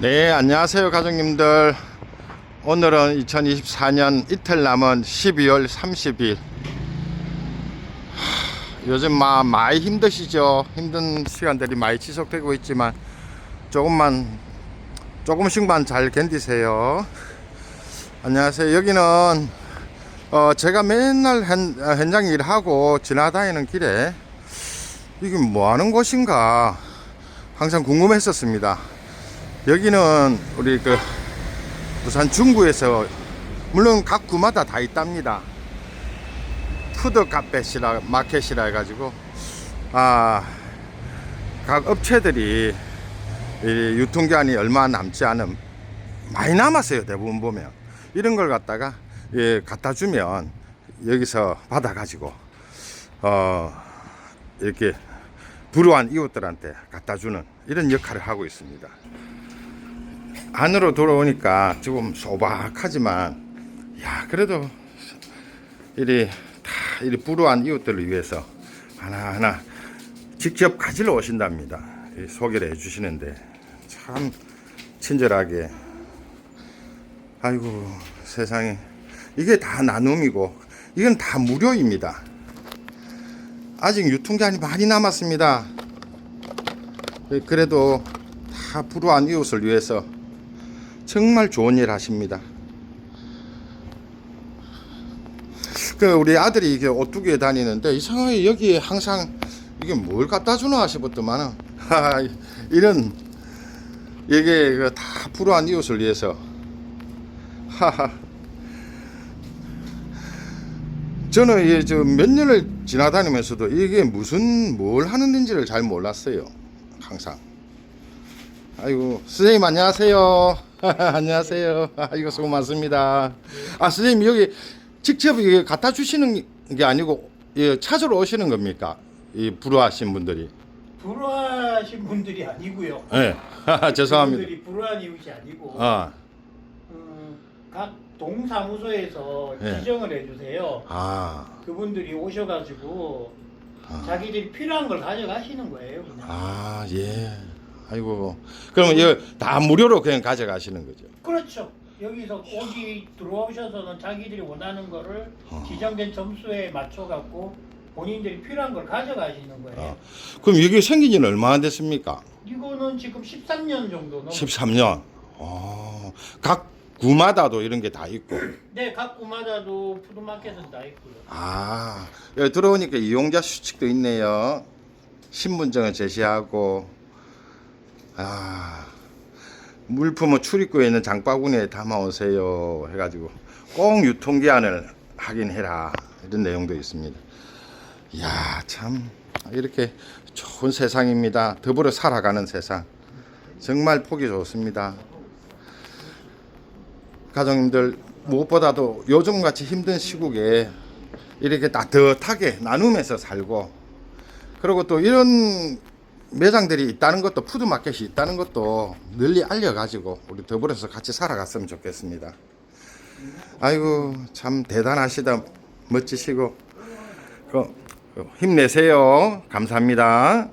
네, 안녕하세요, 가족님들. 오늘은 2024년 이틀 남은 12월 30일. 요즘 마, 많이 힘드시죠? 힘든 시간들이 많이 지속되고 있지만, 조금만, 조금씩만 잘 견디세요. 안녕하세요. 여기는, 어, 제가 맨날 현, 어, 현장 일하고 지나다니는 길에, 이게 뭐 하는 곳인가 항상 궁금했었습니다. 여기는 우리 그 부산 중구에서 물론 각 구마다 다 있답니다. 푸드 카페시라 마켓이라 해가지고 아 각 업체들이 이 유통기한이 얼마 남지 않은 많이 남았어요 대부분 보면 이런 걸 갖다가 예, 갖다 주면 여기서 받아가지고 어 이렇게 불우한 이웃들한테 갖다 주는 이런 역할을 하고 있습니다. 안으로 들어오니까 조금 소박하지만 야 그래도 이리 다 이리 불우한 이웃들을 위해서 하나하나 직접 가지러 오신답니다. 이 소개를 해주시는데 참 친절하게 아이고 세상에 이게 다 나눔이고 이건 다 무료입니다. 아직 유통기한이 많이 남았습니다. 그래도 다 불우한 이웃을 위해서 정말 좋은 일 하십니다. 그 우리 아들이 이게 오뚜기에 다니는데 이상하게 여기에 항상 이게 뭘 갖다 주나 싶었더만은 하, 이런 이게 그다 불우한 이웃을 위해서 저는 이게 저몇 년을 지나다니면서도 이게 무슨 뭘 하는 인지를 잘 몰랐어요. 항상. 아이고 선생님 안녕하세요. 안녕하세요. 아이고 수고 많습니다. 아 선생님 여기 직접 이게 갖다 주시는 게 아니고 예, 찾으러 오시는 겁니까? 이 불우하신 분들이. 불우하신 분들이 아니고요. 예. 죄송합니다. 분들이 불우한 이웃이 아니고 아, 음, 각 동사무소에서 예. 지정을 해주세요. 아, 그분들이 오셔가지고 아. 자기들이 필요한 걸 가져가시는 거예요. 그냥. 아, 예. 아이고. 그러면 이거 다 무료로 그냥 가져가시는 거죠. 그렇죠. 여기서 여기 들어오셔서는 자기들이 원하는 거를 어. 지정된 점수에 맞춰 갖고 본인들이 필요한 걸 가져가시는 거예요. 어. 그럼 이게 생긴 지는 얼마나 됐습니까? 이거는 지금 13년 정도 넘. 13년. 어, 각 구마다도 이런 게 다 있고. 네, 각 구마다도 푸드마켓은 다 있고요. 아, 여기 들어오니까 이용자 수칙도 있네요. 신분증을 제시하고, 아, 물품은 출입구에 있는 장바구니에 담아오세요. 해가지고 꼭 유통기한을 확인해라. 이런 내용도 있습니다. 이야, 참, 이렇게 좋은 세상입니다. 더불어 살아가는 세상. 정말 보기 좋습니다. 가족님들 무엇보다도 요즘같이 힘든 시국에 이렇게 따뜻하게 나누면서 살고 그리고 또 이런 매장들이 있다는 것도 푸드마켓이 있다는 것도 널리 알려가지고 우리 더불어서 같이 살아갔으면 좋겠습니다. 아이고 참 대단하시다 멋지시고 힘내세요. 감사합니다.